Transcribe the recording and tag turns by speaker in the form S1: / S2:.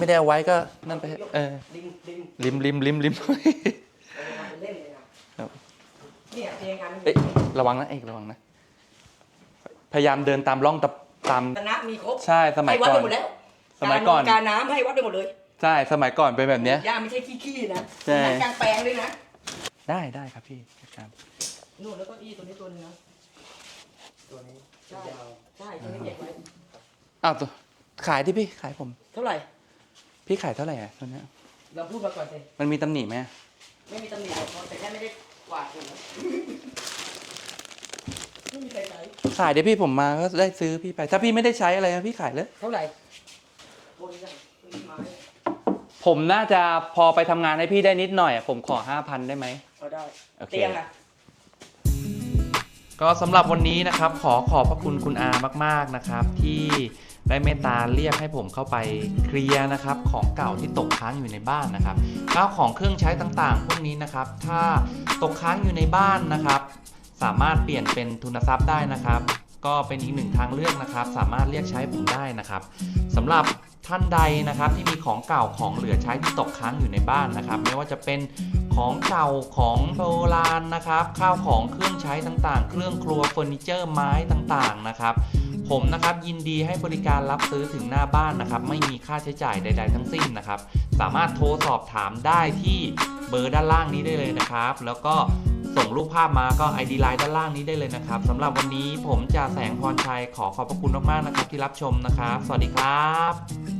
S1: ไม่ได้เอาไว้ก็นั่นไปเออ
S2: ริมริม
S1: ริมริมริมริม
S2: เอาไปทำเป็นเล่นเลยนะครับเนี่ยเตียงกัน
S1: เอ้ยระวังนะเอกระวังนะ พยายามเดินตามร่องตะตาม
S2: คณะมีครบ
S1: ใช่สมัย
S2: ให้วัด
S1: ก่อ
S2: ไป
S1: น
S2: หมดแล้ว
S1: สมัยก่อน
S2: การน้ำให้วัดไปหมดเลย
S1: ใช่สมัยก่อนเป็นแบบเนี้ย
S2: ย่าไม่ใช่ขี้ๆนะ
S1: ใช่
S2: หนังกลางแปลงด้วยนะ
S1: ได้ได้ครับพี่จัดการ
S2: นู่นแล้วก็อีตัวนี้ตัวนึงนะ
S3: ตัวนี้
S2: ใช่
S3: ยาว
S2: ใช่ตัวนี้เก็บไว้
S1: อ้าวตัวขายที่พี่ขายผม
S2: เท่าไหร่
S1: พี่ขายเท่าไหร่อะตัวเนี้ย
S2: เราพูดมาก่อนสิ
S1: มันมีตำหนิไหม
S2: ไม่มีตำหนิหรอกแต่แค่ไม่ได้กวาดฝุ่นนะไม่มีใครใช้
S1: ขายเดี๋ยวพี่ผมมาก็ได้ซื้อพี่ไป ถ้าพี่ไม่ได้ใช้อะไรนะพี่ขายเลย
S2: เท่าไหร่บนกันบนไม้
S1: ผมน่าจะพอไปทำงานให้พี่ได้นิดหน่อยอะผมขอห้าพันได้ไหม
S2: เอาได้
S1: โอเค
S2: เตียงอะ
S1: ก็สำหรับวันนี้นะครับขอขอบพระคุณคุณอามาก ๆนะครับ ที่ได้เมตตาเรียกให้ผมเข้าไปเคลียร์นะครับของเก่าที่ตกค้างอยู่ในบ้านนะครับข้าวของเครื่องใช้ต่างๆ พวกนี้นะครับ ถ้าตกค้างอยู่ในบ้านนะครับ สามารถเปลี่ยนเป็นทุนทรัพย์ได้นะครับ ก็เป็นอีกหนึ่งทางเลือกนะครับ สามารถเรียกใช้ผมได้นะครับสำหรับท่านใดนะครับที่มีของเก่าของเหลือใช้ที่ตกค้างอยู่ในบ้านนะครับ ไม่ว่าจะเป็นของเก่าของโบราณนะครับ ข้าวของเครื่องใช้ต่างๆ เครื่องครัวเฟอร์นิเจอร์ไม้ต่างๆนะครับ ผมนะครับยินดีให้บริการรับซื้อถึงหน้าบ้านนะครับ ไม่มีค่าใช้จ่ายใด ๆ ทั้งสิ้นนะครับ สามารถโทรสอบถามได้ที่เบอร์ด้านล่างนี้ได้เลยนะครับ แล้วก็ ส่งรูปภาพมาก็ ID ไลน์ด้านล่างนี้ได้เลยนะครับสำหรับวันนี้ผมจ่าแสงพรชัยขอขอบพระคุณมากๆนะครับที่รับชมนะครับ สวัสดีครับ